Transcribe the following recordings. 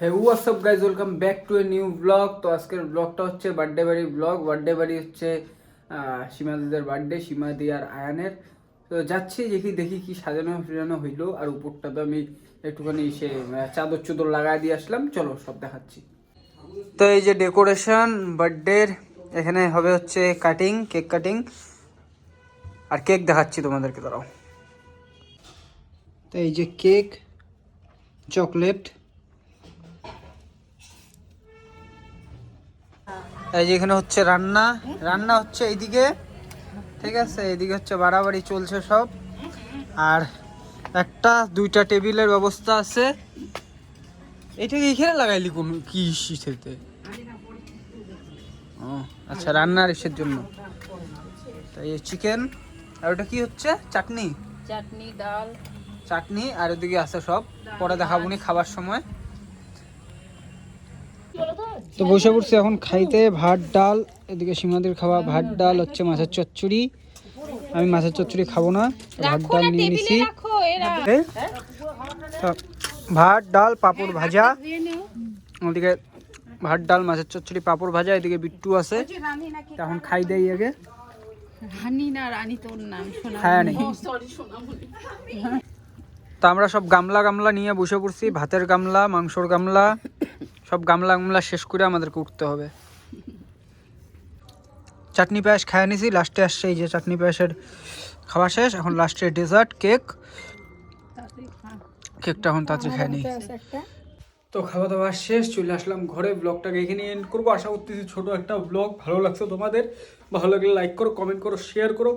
Hey WhatsApp guys welcome back to a new blog তো আজকের ব্লগটা হচ্ছে বার্থডে বাড়ি ব্লগ বার্থডে বাড়ি হচ্ছে সীমাদিদের বার্থডে সীমাদি আর আয়ানের। তো যাচ্ছি, দেখি দেখি কি সাজানো সাজানো হইল। আর উপরটা তো আমি একটুখানি সে চাদর চুদর লাগাই দিয়ে আসলাম। চলো, সব দেখাচ্ছি। তো এই যে ডেকোরেশন বার্থডের এখানে হবে হচ্ছে কাটিং কেক কাটিং আর কেক দেখাচ্ছি তোমাদেরকে, দাঁড়াও। তো এই যে কেক চকলেট এই যে এখানে হচ্ছে রান্না। রান্না হচ্ছে এইদিকে। ঠিক আছে? এইদিকে হচ্ছে বাড়াবাড়ি চলছে সব। আর একটা দুইটা টেবিলের ব্যবস্থা আছে। এটাকে এখানে লাগাইলি কোন কি শীতেতে ও আচ্ছা রান্নার ইসের জন্য। তাই চিকেন আর ওটা কি হচ্ছে? চাটনি? চাটনি ডাল। চাটনি আর ওদিকে আছে সব। পরে দেখাবো খাবার সময়। তো বসে পড়ছি এখন খাইতে ভাত ডাল এদিকে সীমাদের খাওয়া ভাত ডাল হচ্ছে মাছের চচ্চড়ি। আমি মাছের চচ্চড়ি খাব না ভাত ডাল নিয়ে নিছি। তো ভাত ডাল পাপড় ভাজা। ওদিকে ভাত ডাল মাছের চচ্চড়ি পাপড় ভাজা এদিকে বিট্টু আছে। তো এখন খাই দেয় আগে। রানী না রানী তোর নাম শোনা নেই। আমরা সব গামলা গামলা নিয়ে বসে পড়ছি ভাতের গামলা মাংসর গামলা। সব গামলা গামলা শেষ করে আমাদেরকে উঠতে হবে। চাটনি পায়েস খায় নিছি লাস্টে আসছে এই যে চাটনি পায়েসের খাওয়া শেষ, এখন লাস্টে ডেজার্ট কেক কেকটা এখন তাড়াতাড়ি খায় নিই। তো খাওয়া দাওয়া শেষ, চলে আসলাম ঘরে ব্লগটাকে এখানে এন্ড করব। আশা করতেছি ছোটো একটা ব্লগ ভালো লাগছে তোমাদের। ভালো লাগলে লাইক করো কমেন্ট করো শেয়ার করো।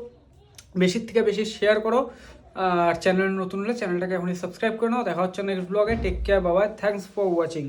বেশির থেকে বেশি শেয়ার করো। আর চ্যানেল নতুন হলে চ্যানেলটাকে এখনই সাবস্ক্রাইব করে নাও। দেখা হচ্ছে নেক্সট ব্লগে টেক কেয়ার বাবা থ্যাংকস ফর ওয়াচিং